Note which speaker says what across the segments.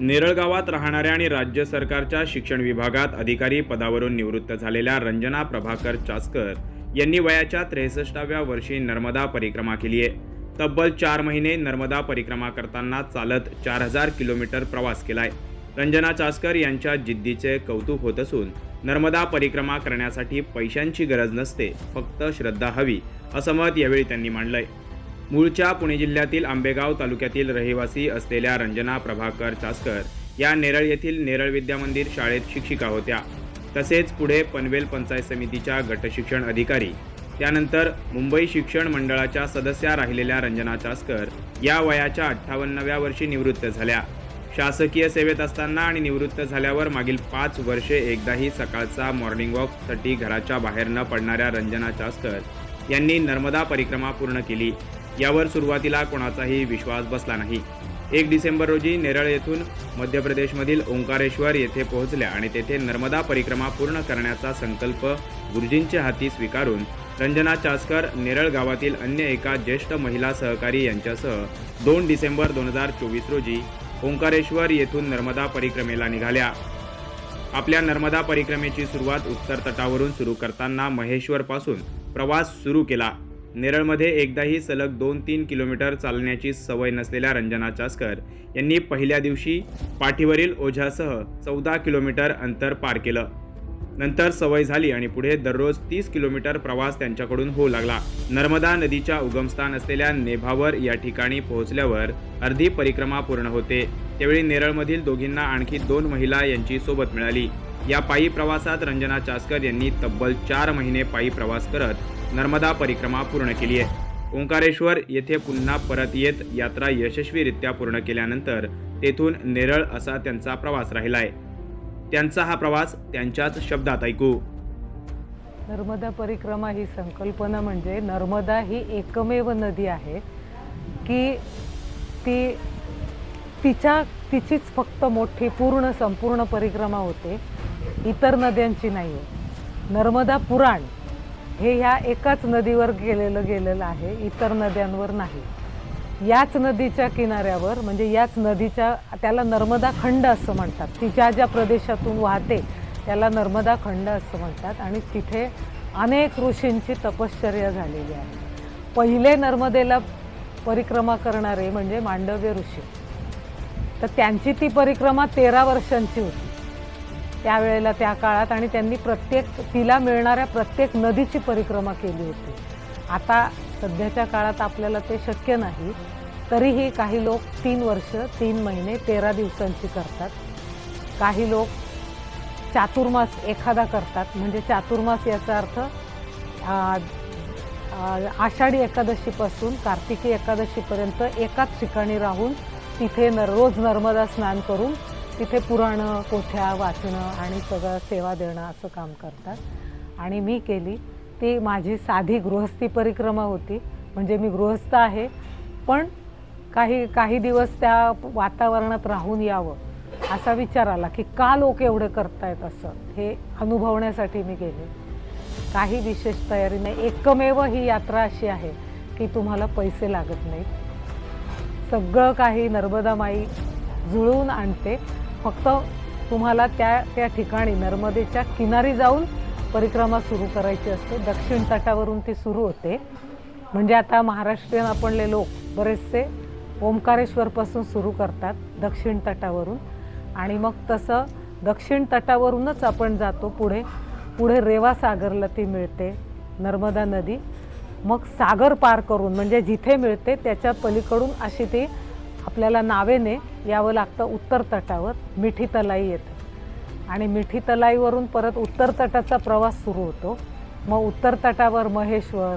Speaker 1: नेरळ गावात राहणाऱ्या आणि राज्य सरकारच्या शिक्षण विभागात अधिकारी पदावरून निवृत्त झालेल्या रंजना प्रभाकर चासकर यांनी वयाच्या त्रेसष्टाव्या वर्षी नर्मदा परिक्रमा केली आहे. तब्बल चार महिने नर्मदा परिक्रमा करताना चालत चार हजार किलोमीटर प्रवास केलाय. रंजना चासकर यांच्या जिद्दीचे कौतुक होत असून नर्मदा परिक्रमा करण्यासाठी पैशांची गरज नसते फक्त श्रद्धा हवी असं मत यावेळी त्यांनी मांडलंय. मूळच्या पुणे जिल्ह्यातील आंबेगाव तालुक्यातील रहिवासी असलेल्या रंजना प्रभाकर चास्कर या नेरळ येथील नेरळ विद्यामंदिर शाळेत शिक्षिका होत्या. तसेच पुढे पनवेल पंचायत समितीच्या गटशिक्षण अधिकारी. त्यानंतर मुंबई शिक्षण मंडळाच्या सदस्या राहिलेल्या रंजना चास्कर या वयाच्या अठ्ठावन्नव्या वर्षी निवृत्त झाल्या. शासकीय सेवेत असताना आणि निवृत्त झाल्यावर मागील पाच वर्षे एकदाही सकाळचा मॉर्निंग वॉकसाठी घराच्या बाहेर न पडणाऱ्या रंजना चास्कर यांनी नर्मदा परिक्रमा पूर्ण केली. यावर सुरुवातीला कोणाचाही विश्वास बसला नाही. एक डिसेंबर रोजी नेरळ येथून मध्य प्रदेशमधील ओंकारेश्वर येथे पोहोचल्या आणि तेथे नर्मदा परिक्रमा पूर्ण करण्याचा संकल्प गुरुजींच्या हाती स्वीकारून रंजना चासकर नेरळ गावातील अन्य एका ज्येष्ठ महिला सहकारी यांच्यासह दोन डिसेंबर दोन हजार चोवीस रोजी ओंकारेश्वर येथून नर्मदा परिक्रमेला निघाल्या. आपल्या नर्मदा परिक्रमेची सुरुवात उत्तर तटावरून सुरू करताना महेश्वरपासून प्रवास सुरू केला. नेरळमध्ये एकदाही सलग दोन तीन किलोमीटर चालण्याची सवय नसलेल्या रंजना चास्कर यांनी पहिल्या दिवशी पाठीवरील ओझ्यासह चौदा किलोमीटर अंतर पार केलं. नंतर सवय झाली आणि पुढे दररोज तीस किलोमीटर प्रवास त्यांच्याकडून होऊ लागला. नर्मदा नदीच्या उगमस्थान असलेल्या नेभावर या ठिकाणी पोहोचल्यावर अर्धी परिक्रमा पूर्ण होते. त्यावेळी नेरळमधील दोघींना आणखी दोन महिला यांची सोबत मिळाली. या पायी प्रवासात रंजना चास्कर यांनी तब्बल चार महिने पायी प्रवास करत नर्मदा परिक्रमा पूर्ण केली आहे. ओंकारेश्वर येथे पुन्हा परत येत यात्रा यशस्वीरित्या पूर्ण केल्यानंतर तेथून नेरळ असा त्यांचा प्रवास राहिलाय. त्यांचा हा प्रवास त्यांच्याच शब्दात ऐकू.
Speaker 2: नर्मदा परिक्रमा ही संकल्पना म्हणजे नर्मदा ही एकमेव नदी आहे की ती तिच्या तिचीच फक्त मोठी पूर्ण संपूर्ण परिक्रमा होते. इतर नद्यांची नाही आहे नर्मदा पुराण हे ह्या एकाच नदीवर गेलेलं गेलेलं आहे इतर नद्यांवर नाही. याच नदीच्या किनाऱ्यावर म्हणजे याच नदीच्या त्याला नर्मदा खंड असं म्हणतात. तिच्या ज्या प्रदेशातून वाहते त्याला नर्मदा खंड असं म्हणतात. आणि तिथे अनेक ऋषींची तपश्चर्या झालेली आहे पहिले नर्मदेला परिक्रमा करणारे म्हणजे मांडव्य ऋषी. तर त्यांची ती परिक्रमा तेरा वर्षांची होती. त्यावेळेला त्या काळात आणि त्यांनी प्रत्येक तिला मिळणाऱ्या प्रत्येक नदीची परिक्रमा केली होती. आता सध्याच्या काळात आपल्याला ते शक्य नाही. तरीही काही लोक तीन वर्ष तीन महिने तेरा दिवसांची करतात. काही लोक चातुर्मास एखादा करतात. म्हणजे चातुर्मास याचा अर्थ आषाढी एकादशीपासून कार्तिकी एकादशीपर्यंत एकाच ठिकाणी राहून तिथे न रोज नर्मदा स्नान करून तिथे पुराणं कोठ्या वाचणं आणि सगळं सेवा देणं असं काम करतात. आणि मी केली. ती माझी साधी गृहस्थी परिक्रमा होती. म्हणजे मी गृहस्थ आहे. पण काही काही दिवस त्या वातावरणात राहून यावं असा विचार आला की का लोक एवढं करतायत असं? हे अनुभवण्यासाठी मी गेले. काही विशेष तयारी नाही. एकमेव ही यात्रा अशी आहे की तुम्हाला पैसे लागत नाहीत. सगळं काही नर्मदा माई जुळवून आणते. फक्त तुम्हाला त्या त्या ठिकाणी नर्मदेच्या किनारी जाऊन परिक्रमा सुरू करायची असते. दक्षिण तटावरून ती सुरू होते. म्हणजे आता महाराष्ट्रीयन आपणले लोक बरेचसे ओंकारेश्वरपासून सुरू करतात दक्षिण तटावरून. आणि मग तसं दक्षिण तटावरूनच आपण जातो पुढे. पुढे रेवा सागरला ती मिळते नर्मदा नदी. मग सागर पार करून म्हणजे जिथे मिळते त्याच्या पलीकडून अशी ती आपल्याला नावेने यावं लागतं उत्तर तटावर. मिठी तलाई येते. आणि मिठी तलाईवरून परत उत्तर तटाचा प्रवास सुरू होतो. मग उत्तर तटावर महेश्वर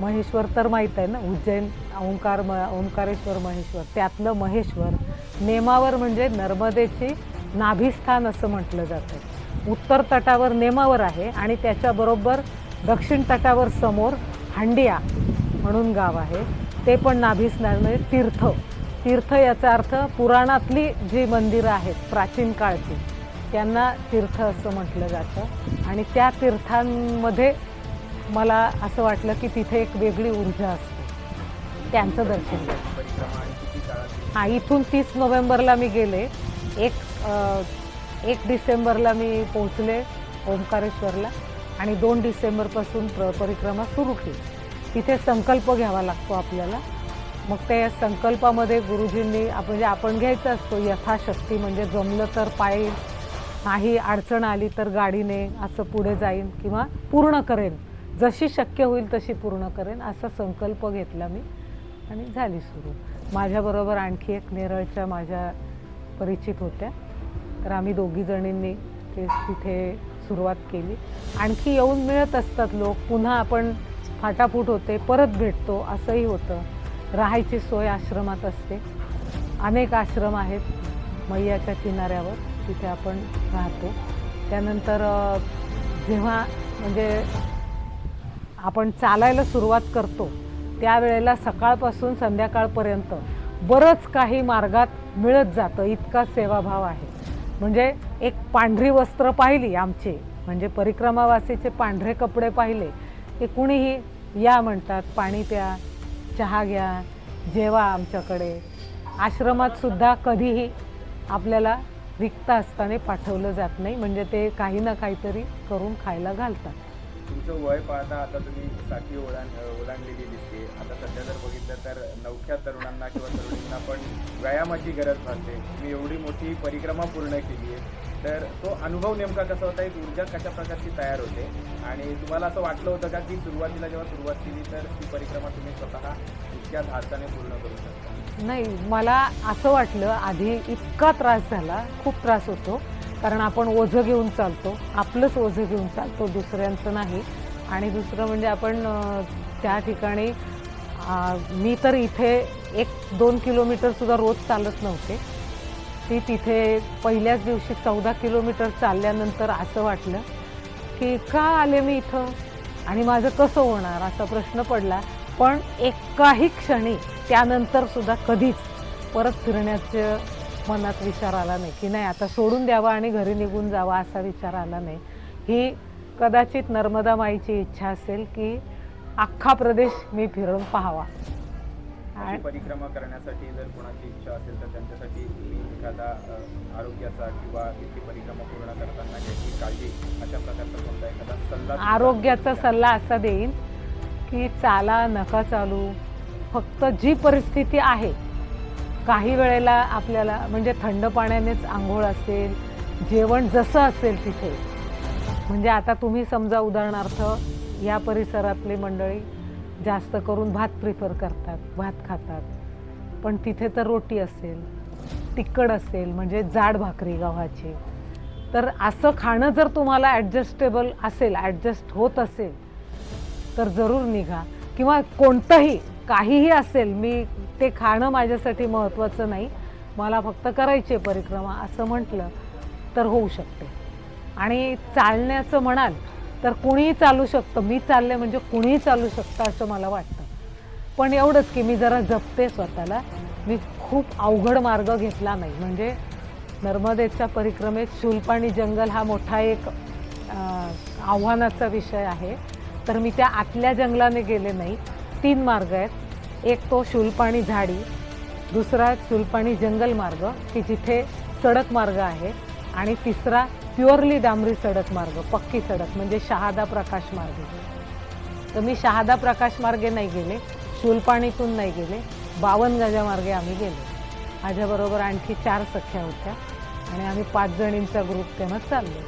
Speaker 2: महेश्वर तर माहीत आहे ना उज्जैन ओंकार म ओंकारेश्वर महेश्वर. त्यातलं महेश्वर नेमावर म्हणजे नर्मदेची नाभिस्थान असं म्हटलं जातं. उत्तर तटावर नेमावर आहे आणि त्याच्याबरोबर दक्षिण तटावर समोर हांडिया म्हणून गाव आहे. ते पण नाभिस्थान म्हणजे तीर्थ. तीर्थ याचा अर्थ पुराणातली जी मंदिरं आहेत प्राचीन काळची त्यांना तीर्थ असं म्हटलं जातं. आणि त्या तीर्थांमध्ये मला असं वाटलं की तिथे एक वेगळी ऊर्जा असते. त्यांचं दर्शन घ्यायचं हां इथून तीस नोव्हेंबरला मी गेले. एक एक डिसेंबरला मी पोहोचले ओंकारेश्वरला आणि दोन डिसेंबरपासून प्र परिक्रमा सुरू केली. तिथे संकल्प घ्यावा लागतो आपल्याला. मग ते संकल्पामध्ये गुरुजींनी आपण म्हणजे आपण घ्यायचं असतो यथाशक्ती म्हणजे जमलं तर पायी नाही अडचण आली तर गाडीने असं पुढे जाईन किंवा पूर्ण करेन. जशी शक्य होईल तशी पूर्ण करेन असा संकल्प घेतला मी आणि झाली सुरू. माझ्याबरोबर आणखी एक नेरळच्या माझ्या परिचित होत्या. तर आम्ही दोघीजणींनी ते तिथे सुरुवात केली. आणखी येऊन मिळत असतात लोक. पुन्हा आपण फाटाफूट होते परत भेटतो असंही होतं. राहायची सोय आश्रमात असते. अनेक आश्रम आहेत मैयाच्या किनाऱ्यावर तिथे आपण राहतो. त्यानंतर जेव्हा म्हणजे आपण चालायला सुरुवात करतो त्यावेळेला सकाळपासून संध्याकाळपर्यंत बरंच काही मार्गात मिळत जातं. इतका सेवाभाव आहे. म्हणजे एक पांढरी वस्त्र पाहिली आमचे म्हणजे परिक्रमावासीचे पांढरे कपडे पाहिले की कुणीही या म्हणतात पाणी प्या चहा घ्या जेवा आमच्याकडे. आश्रमात सुद्धा कधीही आपल्याला रिक्त असताना पाठवलं जात नाही म्हणजे ते काही ना काहीतरी करून खायला घालतात.
Speaker 3: तुमचं वय पाहता आता तुम्ही साठी ओलांड ओलांडलेली दिसते. आता सध्या जर बघितलं तर नवख्या तरुणांना किंवा तरुणींना पण व्यायामाची गरज भासते. तुम्ही एवढी मोठी परिक्रमा पूर्ण केली आहे तर तो अनुभव नेमका कसा होता एक ऊर्जा कशा प्रकारची तयार होते? आणि तुम्हाला असं वाटलं होतं का की सुरुवातीला जेव्हा सुरुवात केली तर ती परिक्रमा तुम्ही स्वतः इतक्या धाडसाने पूर्ण करू शकता?
Speaker 2: नाही मला असं वाटलं आधी इतका त्रास झाला खूप त्रास होतो. कारण आपण ओझं घेऊन चालतो. आपलंच ओझं घेऊन चालतो दुसऱ्यांचं नाही. आणि दुसरं म्हणजे आपण त्या ठिकाणी मी तर इथे एक दोन किलोमीटरसुद्धा रोज चालत नव्हते. ती तिथे पहिल्याच दिवशी चौदा किलोमीटर चालल्यानंतर असं वाटलं की का आले मी इथं? आणि माझं कसं होणार? असा प्रश्न पडला. पण एकाही क्षणी त्यानंतर सुद्धा कधीच परत फिरण्याचं मनात विचार आला नाही की नाही आता सोडून द्यावा आणि घरी निघून जावा असा विचार आला नाही. ही कदाचित नर्मदा माईची इच्छा असेल की अख्खा प्रदेश मी फिरून पाहावा.
Speaker 3: अशी परिक्रमा करण्यासाठी जर कोणाची इच्छा असेल तर त्यांच्यासाठी तुम्ही एखादा आरोग्याचा किंवा इतकी परिक्रमा पूर्ण करताना घ्यायची काळजी अशा प्रकारचा कोणता एखादा सल्ला
Speaker 2: आरोग्याचा? सल्ला असा देईन की चाला नका चालू. फक्त जी परिस्थिती आहे काही वेळेला आपल्याला म्हणजे थंड पाण्यानेच आंघोळ असेल जेवण जसं असेल तिथे. म्हणजे आता तुम्ही समजा उदाहरणार्थ या परिसरातली मंडळी जास्त करून भात प्रिफर करतात भात खातात. पण तिथे तर रोटी असेल तिखट असेल म्हणजे जाड भाकरी गव्हाची. तर असं खाणं जर तुम्हाला ॲडजस्टेबल असेल ॲडजस्ट होत असेल तर जरूर निघा. किंवा कोणतंही काहीही असेल मी ते खाणं माझ्यासाठी महत्त्वाचं नाही. मला फक्त करायची परिक्रमा असं म्हटलं तर होऊ शकते. आणि चालण्याचं म्हणाल तर कुणीही चालू शकतं. मी चालले म्हणजे कुणीही चालू शकतं असं मला वाटतं. पण एवढंच की मी जरा जपते स्वतःला. मी खूप अवघड मार्ग घेतला नाही. म्हणजे नर्मदेच्या परिक्रमेत शूलपाणी जंगल हा मोठा एक आव्हानाचा विषय आहे. तर मी त्या आतल्या जंगलाने गेले नाही. तीन मार्ग आहेत. एक तो शूलपाणी झाडी दुसरा शूलपाणी जंगल मार्ग की जिथे सडक मार्ग आहे. आणि तिसरा प्युअरली डांबरी सडक मार्ग पक्की सडक म्हणजे शहादा प्रकाश मार्ग. तर मी शहादा प्रकाश मार्गे नाही गेले शूलपाणीतून नाही गेले बावनगजा मार्गे आम्ही गेलो. माझ्याबरोबर आणखी चार सख्या होत्या आणि आम्ही पाच जणींचा ग्रुप तेव्हा चाललो.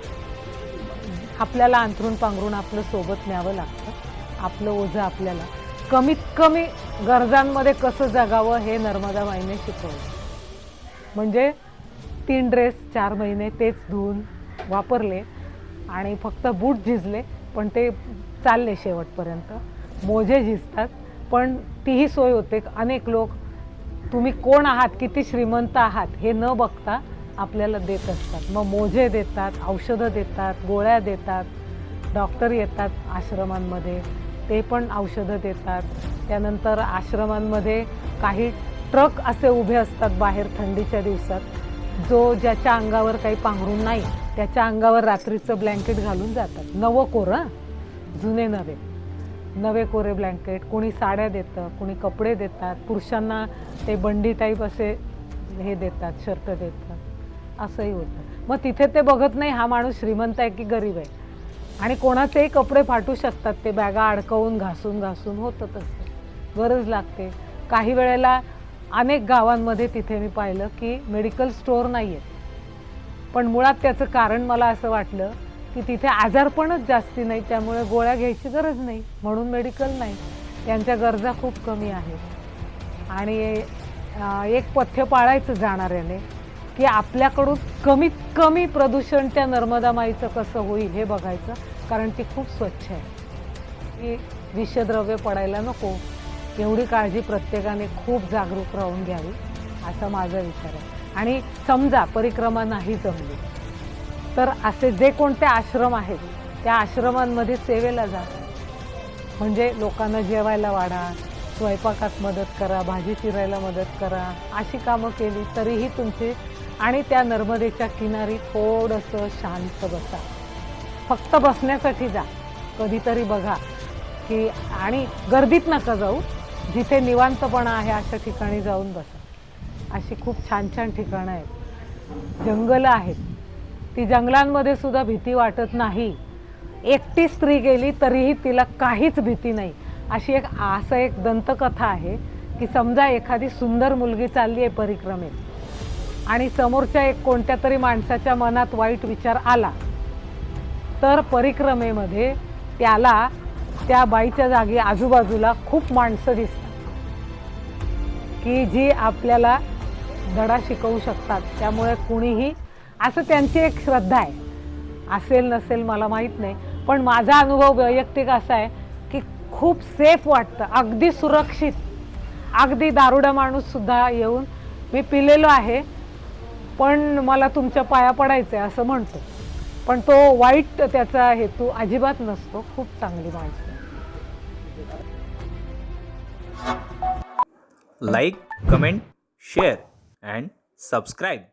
Speaker 2: आपल्याला अंथरून पांघरून आपलं सोबत न्यावं लागतं. आपलं ओझं आपल्याला कमीत कमी गरजांमध्ये कसं जगावं हे नर्मदा माईने शिकवलं. म्हणजे तीन ड्रेस चार महिने तेच धुवून वापरले आणि फक्त बूट झिजले पण ते चालले शेवटपर्यंत. मोजे झिजतात पण तीही सोय होते. अनेक लोक तुम्ही कोण आहात? किती श्रीमंत आहात? हे न बघता आपल्याला देत असतात. मग मोजे देतात औषधं देतात गोळ्या देतात डॉक्टर येतात आश्रमांमध्ये ते पण औषधं देतात. त्यानंतर आश्रमांमध्ये काही ट्रक असे उभे असतात बाहेर थंडीच्या दिवसात जो ज्याच्या अंगावर काही पांघरून नाही. त्याच्या अंगावर रात्रीचं ब्लँकेट घालून जातात. नवं कोरं जुने नवे. नवे कोरे ब्लँकेट. कोणी साड्या देतं कोणी कपडे देतात. पुरुषांना ते बंडी टाईप असे हे देतात शर्ट देतात. असंही होतं. मग तिथे ते बघत नाही हा माणूस श्रीमंत आहे की गरीब आहे? आणि कोणाचेही कपडे फाटू शकतात ते बॅगा अडकवून घासून घासून होतं तसं गरज लागते. काही वेळेला अनेक गावांमध्ये तिथे मी पाहिलं की मेडिकल स्टोअर नाही आहेत पण मुळात त्याचं कारण मला असं वाटलं की तिथे आजारपणच जास्ती नाही त्यामुळे गोळ्या घ्यायची गरज नाही म्हणून मेडिकल नाही. त्यांच्या गरजा खूप कमी आहेत. आणि एक पथ्य पाळायचं जाणाऱ्याने की आपल्याकडून कमीत कमी प्रदूषण त्या नर्मदा माईचं कसं होईल हे बघायचं कारण ती खूप स्वच्छ आहे. की विषद्रव्य पडायला नको. एवढी काळजी प्रत्येकाने खूप जागरूक राहून घ्यावी असा माझा विचार आहे. आणि समजा परिक्रमा नाही जमली तर असे जे कोणते आश्रम आहेत त्या आश्रमांमध्ये सेवेला जा. म्हणजे लोकांना जेवायला वाढा स्वयंपाकात मदत करा भाजी चिरायला मदत करा अशी कामं केली तरीही तुमची आणि त्या नर्मदेच्या किनारी थोडंसं शांत बसा. फक्त बसण्यासाठी जा. कधीतरी बघा की आणि गर्दीत नका जाऊ. जिथे निवांतपणा आहे अशा ठिकाणी जाऊन बसा. अशी खूप छान छान ठिकाणं आहेत. जंगलं आहेत. ती जंगलांमध्ये सुद्धा भीती वाटत नाही. एकटी स्त्री गेली तरीही तिला काहीच भीती नाही. अशी एक असं एक दंतकथा आहे की समजा एखादी सुंदर मुलगी चालली आहे परिक्रमेत आणि समोरच्या एक कोणत्या तरी माणसाच्या मनात वाईट विचार आला तर परिक्रमेमध्ये त्याला त्या बाईच्या जागी आजूबाजूला खूप माणसं दिसतात. की जी आपल्याला धडा शिकवू शकतात. त्यामुळे कुणीही असं त्यांची एक श्रद्धा आहे. असेल नसेल मला माहीत नाही. पण माझा अनुभव वैयक्तिक असा आहे की खूप सेफ वाटतं. अगदी सुरक्षित अगदी दारुडा माणूससुद्धा येऊन मी पिलेलो आहे. पण मला तुमच्या पाया पडायचं आहे असं म्हणतो. पण तो वाईट त्याचा हेतू अजिबात नसतो. खूप चांगली माणसं
Speaker 4: like comment share. And subscribe.